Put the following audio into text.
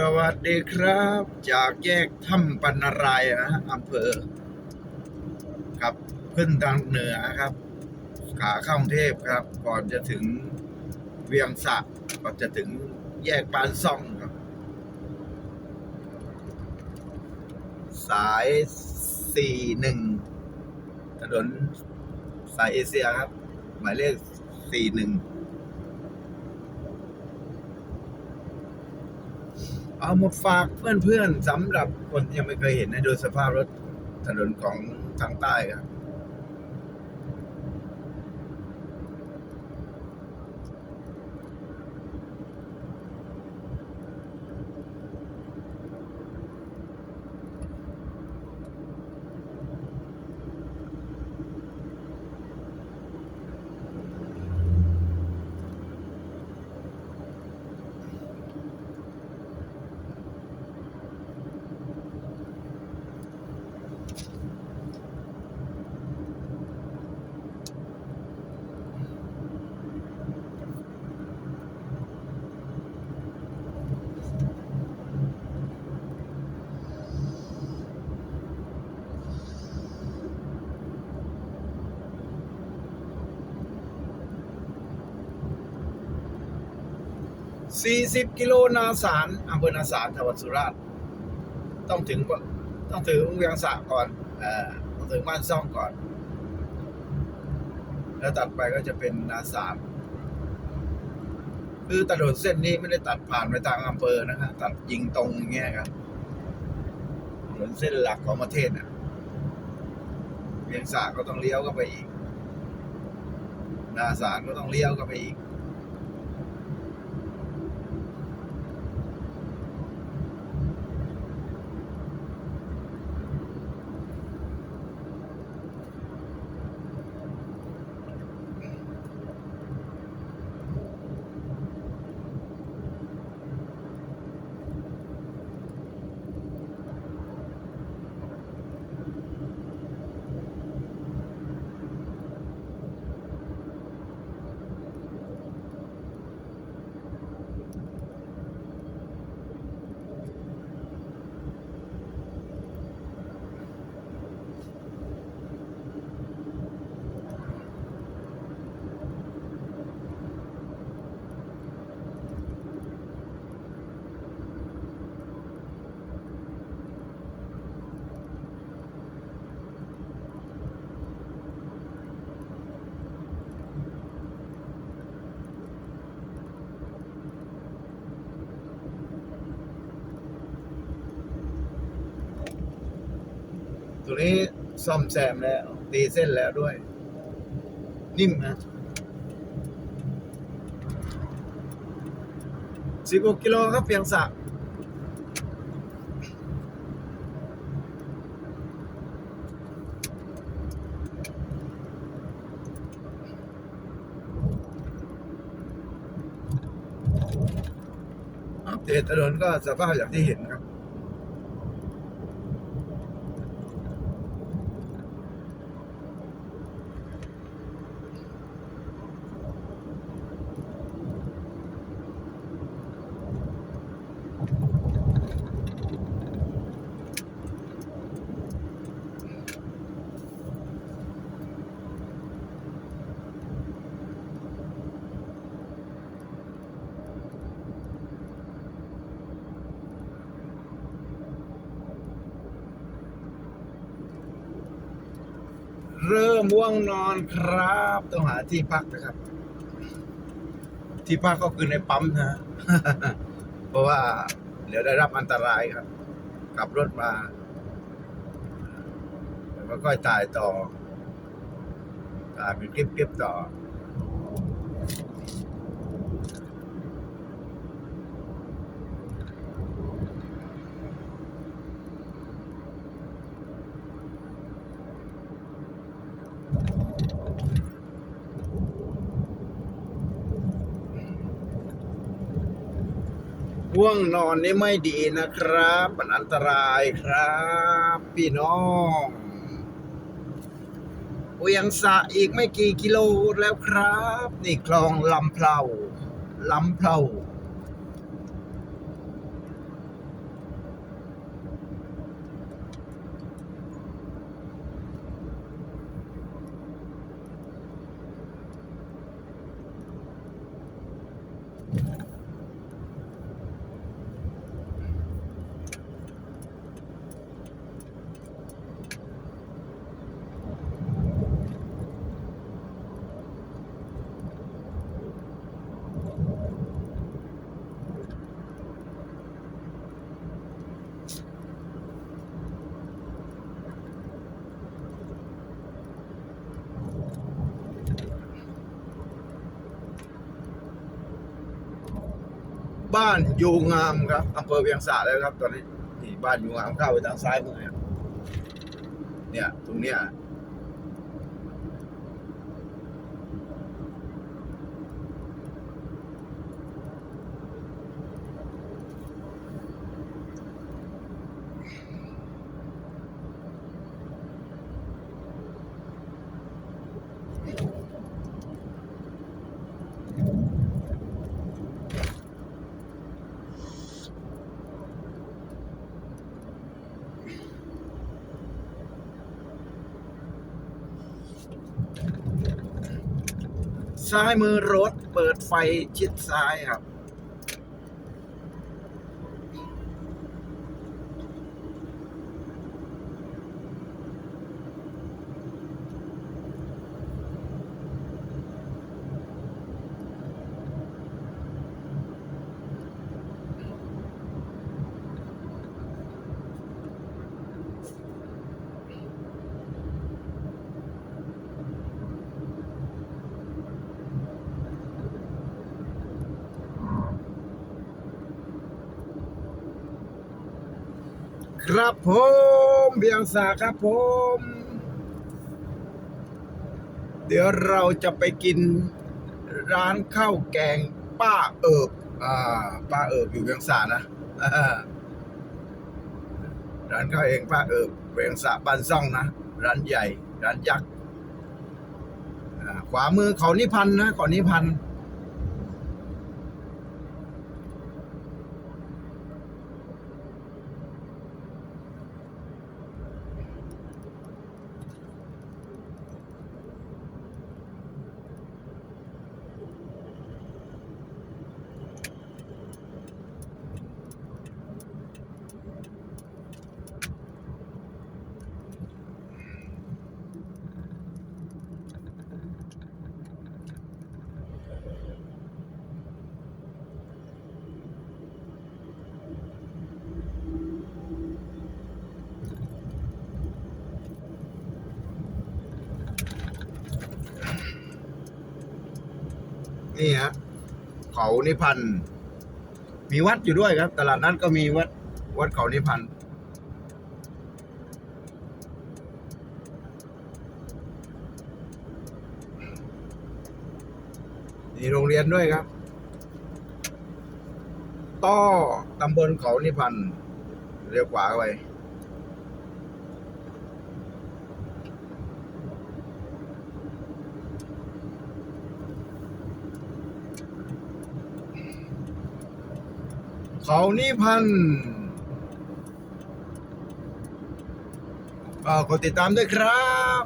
สวัสดีครับ จากแยกถ้ำปันนารายนะอำเภอครับขึ้นทางเหนือครับ ขาเข้ากรุงเทพครับ ก่อนจะถึงเวียงสะก่อนจะถึงแยกปานซ่องครับ สายสี่หนึ่งถนนสายเอเชียครับ หมายเลขสี่หนึ่ง เอามาฝากเพื่อนๆสำหรับคนยังไม่เคยเห็นนะโดยสภาพรถถนนของทางใต้ครับ 40 กิโลนาสารอำเภอนาสารจังหวัดสุราษฎร์ต้องถึงก่อน ต้องถึงเวียงสะก่อนอต้องถึงบ้านซ่องก่อน แล้วตัดไปก็จะเป็นนาสารคือถนนเส้นนี้ไม่ได้ตัดผ่านไปทางอำเภอนะฮะตัดยิงตรงอย่างเงี้ยครับถนนเส้นหลักของประเทศน่ะเวียงสะก็ต้องเลี้ยวเข้าไปอีกนาสารก็ต้องเลี้ยวเข้าไปอีก ตัวนี้ซ่อมแซมแล้ว ตีเส้นแล้วด้วย นิ่มนะสิบหกกิโลครับเพียงสะอัปเดตถนนก็สภาพอย่างที่เห็นครับ เริ่มว่วงนอนครับ ต้องหาที่พักนะครับ ที่พักก็คือในปั๊มนะฮะเพราะว่า เดี๋ยวได้รับอันตรายครับขับรถมาแล้วก็ค่อยถ่ายต่อถ่ายเป็นคลิปๆต่อ ว่วงนอนนี่ไม่ดีนะครับ มันอันตรายครับ พี่น้องเวียงสะอีกไม่กี่กิโลแล้วครับ นี่คลองลำเพลาลำเพลา บ้านยูงามครับอำเภอเวียงสาแล้วครับ ตอนนี้นี่บ้านยูงามเข้าไปทางซ้ายมือเนี่ย เนี่ยตรงเนี้ย ซ้ายมือรถ เปิดไฟชิดซ้ายครับ ครับผมเบียงสาครับผม เดี๋ยวเราจะไปกินร้านข้าวแกงป้าเอิบอ่าป้าเอิบอยู่เวียงสานะร้านข้าวเองป้าเอิบเวียงสาบ้านซ่องนะร้านใหญ่ ร้านยักษ์ขวามือเขานิพันธ์นะเขานิพันธ์ นี่ฮะเขานิพันธ์มีวัดอยู่ด้วยครับ ตลาดนัดก็มีวัดวัดเขานิพันธ์มีโรงเรียนด้วยครับ ต้อตำบลเขานิพันธ์เรียวขวาไป เขานิพันธ์เอ่อกดติดตามด้วยครับ